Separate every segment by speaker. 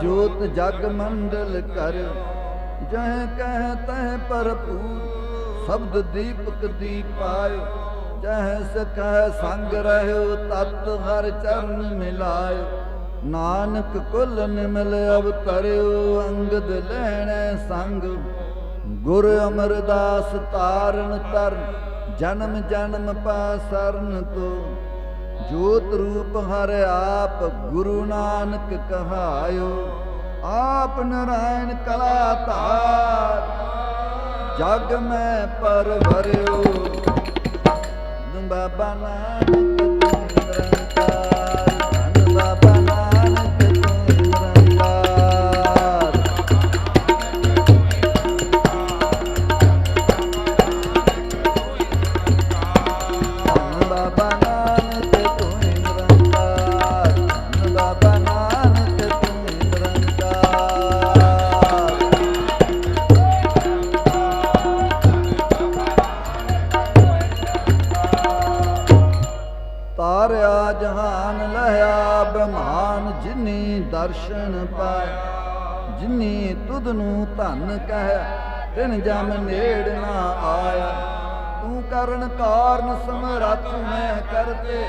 Speaker 1: ਜੋਤ ਜਗ ਮੰਡਲ ਕਰ। ਜਹ ਕਹਿ ਤਹ ਭਰਪੂਰ, ਸ਼ਬਦ ਦੀਪਕ ਦੀਪਾਇਓ ਜਹ ਸਕਹਿ ਸੰਗ ਰਹਿਓ, ਤਤ ਹਰ ਚਰਨ ਮਿਲਾਇਓ ਨਾਨਕ ਕੁਲ ਨਿਮਲ ਅਵਤਰਿਓ, ਅੰਗਦ ਲੈਣੈ ਸੰਗ। ਗੁਰ ਅਮਰਦਾਸ ਤਾਰਨ ਤਰਨ, ਜਨਮ ਜਨਮ ਪਾ ਸਰਨ ਤੋ। ਜੋਤ ਰੂਪ ਹਰ ਆਪ ਗੁਰੂ ਨਾਨਕ ਕਹਾਇਓ। ਆਪ ਨਰਾਇਣ ਕਲਾ ਧਾਰ, ਜਗ ਮੈਂ ਪਰ ਭਰਿਓ ਬਾਬਾ ਨਾਨਕ ਤੂੰ ਜਹਾਨ ਲਹਿਆ ਬਮਾਨ ਜਿਨੀ ਦਰਸ਼ਨ ਪਾਇਆ, ਜਿਨੀ ਤੁਧ ਨੂੰ ਧਨ ਕਹਿ, ਤਿਨ ਜਮ ਨੇੜ ਨਾ ਆਇਆ। ਤੂੰ ਕਰਨ ਕਾਰਨ ਸਮਰੱਥ ਮੈਂ ਕਰਤੇ,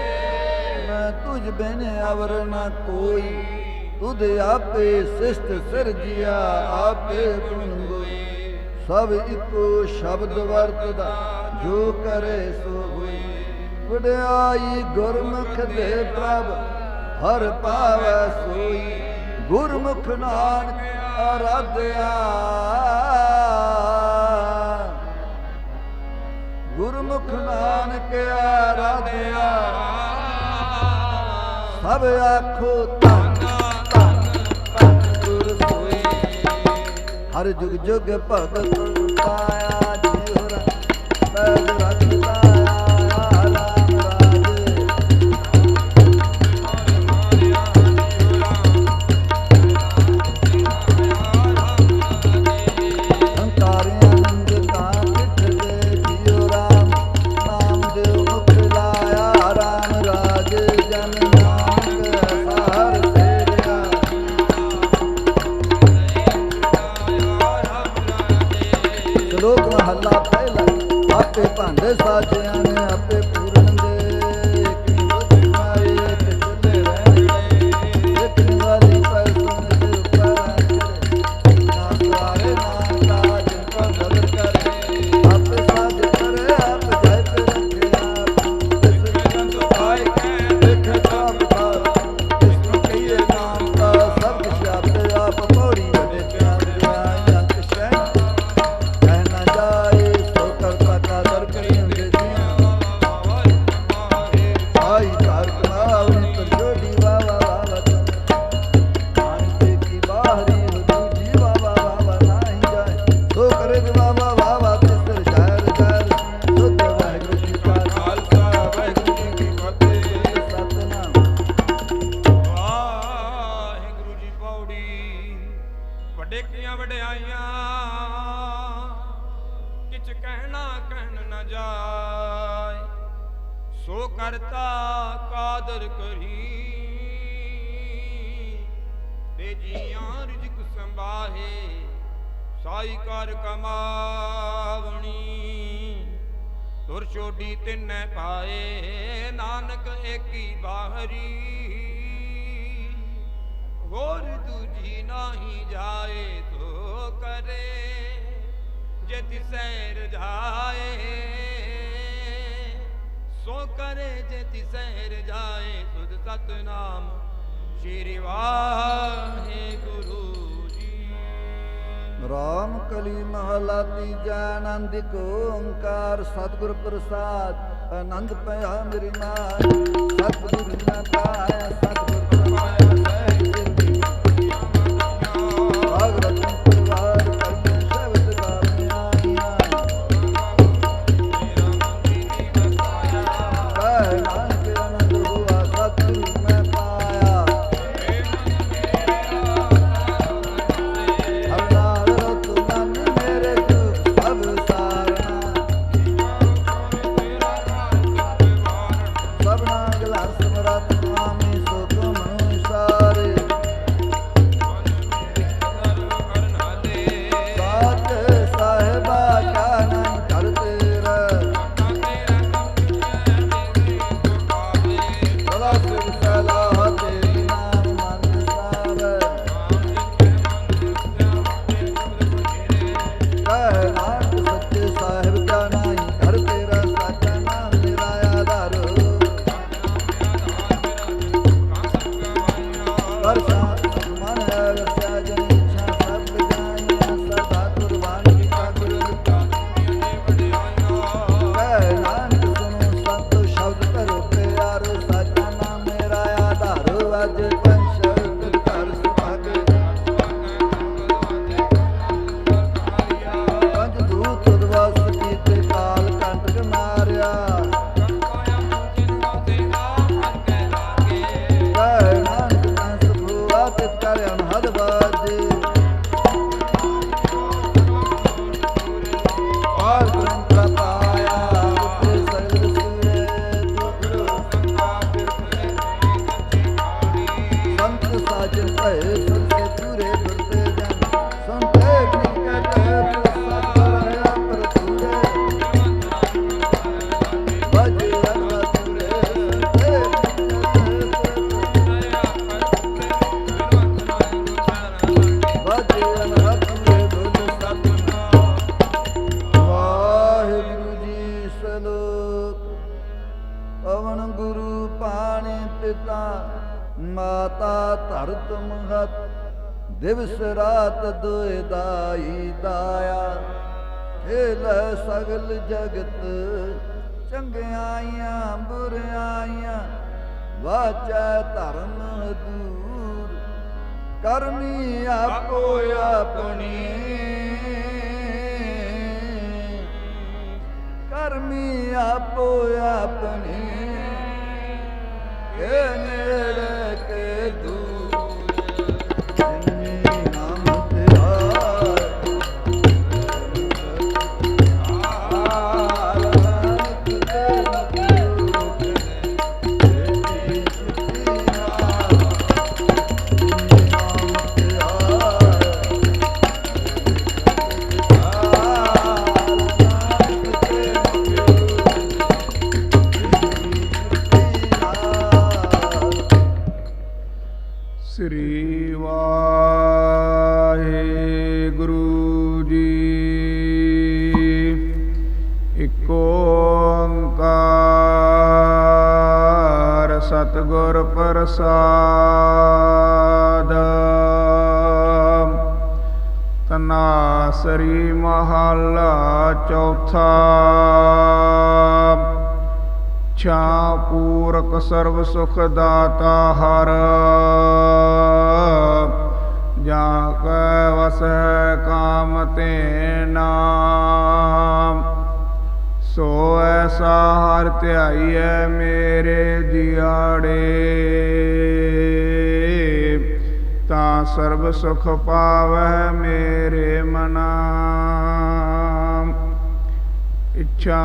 Speaker 1: ਮੈਂ ਤੁਝ ਬਿਨ ਅਵਰ ਨਾ ਕੋਈ। ਤੁਧ ਆਪੇ ਸਿਸ਼ਟ ਸਿਰਜਿਆ, ਆਪੇ ਗੁਣ ਗੋਈ ਸਭ ਇੱਕੋ ਸ਼ਬਦ ਵਰਤਦਾ, ਜੋ ਕਰੇ ਸੋ ਹੋਈ। ਵਡਿਆਈ ਗੁਰਮੁਖ ਦੇ ਪ੍ਰਭ, ਹਰ ਪਾਵੈ ਸੋਈ। ਗੁਰਮੁਖ ਨਾਨਕ ਆਰਾਧਿਆ ਗੁਰਮੁਖ ਨਾਨਕ ਆਰਾਧਿਆ ਸਭ ਆਖੋ ਧੰਨ ਧੰਨ ਧੰਨ ਗੁਰ ਸੋਈ। ਹਰ ਜੁਗ ਜੁਗ ਭਗਤ ਪਾਇਆ ਜੀਵ ਪੈਦ ਰਖਦਾ ਆਪੇ ਭਾਂਡੇ
Speaker 2: ਸਾਈ ਕਰ ਕਮਾਵਣੀ। ਤੁਰ ਛੋਡੀ ਤਿੰਨੈ ਪਾਏ ਨਾਨਕ ਏਕੀ ਬਾਹਰੀ। ਹੋਰ ਦੂਜੀ ਨਹੀਂ ਜਾਏ ਤੋ ਕਰੇ, ਜੇ ਤਿਸੈ ਰਜਾਏ। ਸੋ ਕਰੇ ਜੇ ਤਿਸੈ ਰਜਾਏ ਸੁਧ ਸਤਨਾਮ ਸ਼੍ਰੀ ਵਾਹਿਗੁਰੂ। ਜੀ
Speaker 1: ਰਾਮ ਕਲੀ ਮਹਲਾ ਤੀਜਾ ਆਨੰਦਿਕ ਓੰਕਾਰ ਸਤਿਗੁਰ ਪ੍ਰਸਾਦ ਆਨੰਦ ਪਿਆ ਮੇਰੀ ਮਾਨ ਸਤਿਗੁਰ ਨਾ ਪਿਤਾ ਮਾਤਾ ਧਰਤ ਮਹਤ, ਦਿਵਸ ਰਾਤ ਦੁਇ ਦਾਈ ਦਾਇਆ। ਖੇਲ ਸਗਲ ਜਗਤ, ਚੰਗਿਆਈਆਂ, ਬੁਰਿਆਈਆਂ, ਵਾਚੈ ਧਰਮ ਦੂਰ। ਕਰਮੀ ਆਪੋ ਆਪਣੀ। ਕਰਮੀ ਆਪੋ ਆਪਣੀ। ਕੇ
Speaker 3: ਪ੍ਰਸਾਦ। ਤਨਾਸਰੀ ਮਹੱਲਾ ਚੌਥਾ। ਛਾ ਪੂਰਕ ਸਰਬ ਸੁਖ ਦਾਤਾ ਹਰ। ਜਾ ਕੈ ਵਸੈ ਕਾਮ ਤੇ ਨਾਮ। ਸੋ ਐਸਾ ਹਰ ਧਿਆਈਐ ਮੇਰੇ ਜਿਆੜੇ ਤਾਂ ਸਰਬ ਸੁਖ ਪਾਵੈ ਮੇਰੇ ਮਨਾ। ਇੱਛਾ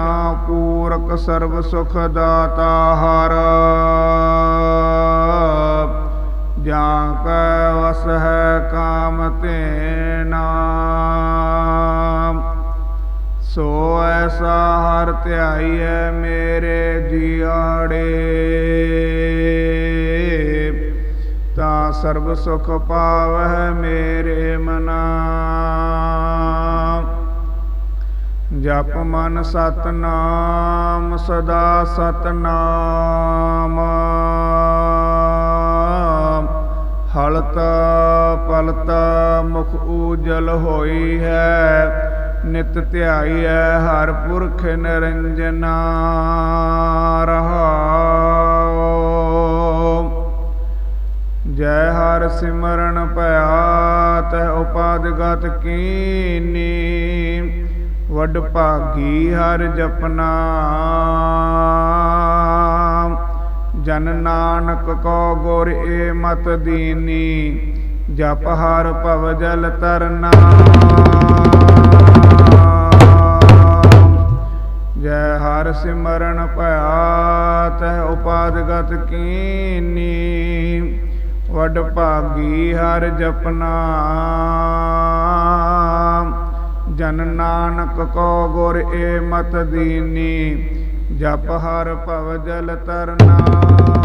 Speaker 3: ਪੂਰਕ ਸਰਬ ਸੁਖ ਦਾਤਾ ਹਰ। ਜਾਂ ਕੈ ਵਸ ਹੈ ਕਾਮ ਤੇ ਸੋ ਐਸਾ ਹਰ ਧਿਆਈਐ ਮੇਰੇ ਜਿਆੜੇ ਤਾਂ ਸਰਬ ਸੁਖ ਪਾਵੈ ਮੇਰੇ ਮਨਾ। ਜਪ ਮਨ ਸਤਨਾਮ, ਸਦਾ ਸਤਨਾਮ। ਹਲਤ ਪਲਤ ਮੁਖ ਉਜਲ ਹੋਈ ਹੈ। ਨਿਤ ਧਿਆਈਐ ਹਰ ਪੁਰਖ ਨਿਰੰਜਨਾ ਰਹਾਉ। ਜੈ ਹਰ ਸਿਮਰਨ ਭਇਆ, ਤੈ ਉਪਾਦਗਤ ਕੀਨੀ। ਵਡ ਭਾਗੀ ਹਰ ਜਪਨਾ। ਜਨ ਨਾਨਕ ਕੋ ਗੁਰ ਏ ਮਤ ਦੀਨੀ, ਜਪ ਹਰ ਭਵ ਜਲ ਤਰਨਾ। ਜੈ ਹਰ ਸਿਮਰਨ ਭਇਆ, ਤੈ ਉਪਾਦਗਤ ਕੀਨੀ। ਵਡ ਭਾਗੀ ਹਰ ਜਪਨਾ। ਜਨ ਨਾਨਕ ਕੋ ਗੁਰ ਏ ਮਤ ਦੀਨੀ, ਜਪ ਹਰ ਭਵ ਜਲ ਤਰਨਾ।